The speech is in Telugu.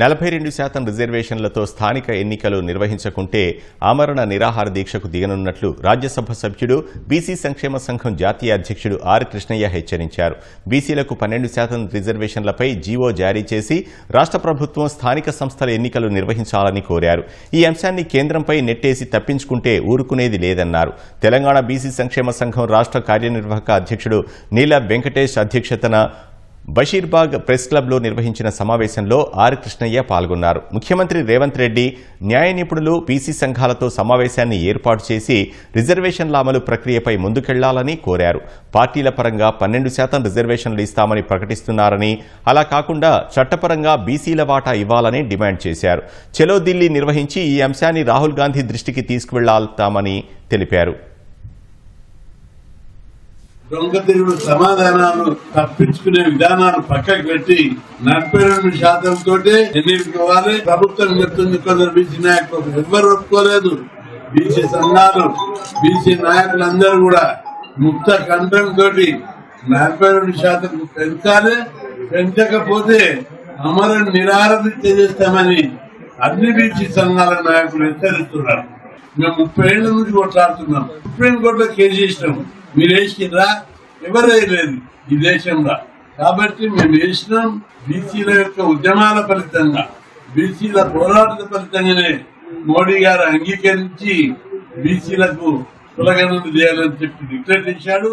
నలభై రెండు శాతం రిజర్వేషన్లతో స్థానిక ఎన్నికలు నిర్వహించకుంటే ఆమరణ నిరాహార దీక్షకు దిగనున్నట్లు రాజ్యసభ సభ్యుడు బీసీ సంక్షేమ సంఘం జాతీయ అధ్యక్షుడు ఆర్ కృష్ణయ్య హెచ్చరించారు. బీసీలకు పన్నెండు శాతం రిజర్వేషన్లపై జీవో జారీ చేసి రాష్ట్ర ప్రభుత్వం స్థానిక సంస్థల ఎన్నికలు నిర్వహించాలని కోరారు. ఈ అంశాన్ని కేంద్రంపై నెట్టేసి తప్పించుకుంటే ఊరుకునేది లేదన్నారు. తెలంగాణ బీసీ సంక్షేమ సంఘం రాష్ట్ర కార్యనిర్వాహక అధ్యక్షుడు నీల వెంకటేష్ అధ్యక్షతన బషీర్బాగ్ ప్రెస్ క్లబ్లో నిర్వహించిన సమావేశంలో ఆర్ కృష్ణయ్య పాల్గొన్నారు. ముఖ్యమంత్రి రేవంత్ రెడ్డి న్యాయ నిపుణులు పీసీ సంఘాలతో సమావేశాన్ని ఏర్పాటు చేసి రిజర్వేషన్ల అమలు ప్రక్రియపై ముందుకెళ్ళాలని కోరారు. పార్టీల పరంగా పన్నెండు శాతం రిజర్వేషన్లు ఇస్తామని ప్రకటిస్తున్నారని అలా కాకుండా చట్టపరంగా బీసీల వాటా ఇవ్వాలని డిమాండ్ చేశారు. చలో ఢిల్లీ నిర్వహించి ఈ అంశాన్ని రాహుల్ గాంధీ దృష్టికి తీసుకువెళ్ళాతామని తెలిపారు. దొంగ సమాధానాలు తప్పించుకునే విధానాలు పక్కకు పెట్టి నలభై రెండు శాతం తోటే ఎన్నికవాలి ప్రభుత్వం చెప్తుంది కొందరు బీసీ నాయకులు ఎవ్వరు ఒప్పుకోలేదు. బీసీ సంఘాలు బీసీ నాయకులందరూ కూడా ముక్త తోటి నలభై రెండు శాతం పెంచాలి. పెంచకపోతే అమర నిరారదిత్య చేస్తామని అన్ని బీసీ సంఘాల నాయకులు హెచ్చరిస్తున్నారు. మేము ముప్పై ఏళ్ళ గురించి కొట్లాడుతున్నాం. సుప్రీం కోర్టులో కేసు చేసినాం. మీరు వేసిరా? ఎవరు వేయలేదు ఈ దేశంలో. కాబట్టి మేము వేసినాం బీసీల యొక్క ఉద్యమాల ఫలితంగా బీసీల పోరాటాల ఫలితంగానే మోడీ గారు అంగీకరించి బీసీలకు సులగనం చేయాలని చెప్పి డిక్లేర్ చేశాడు.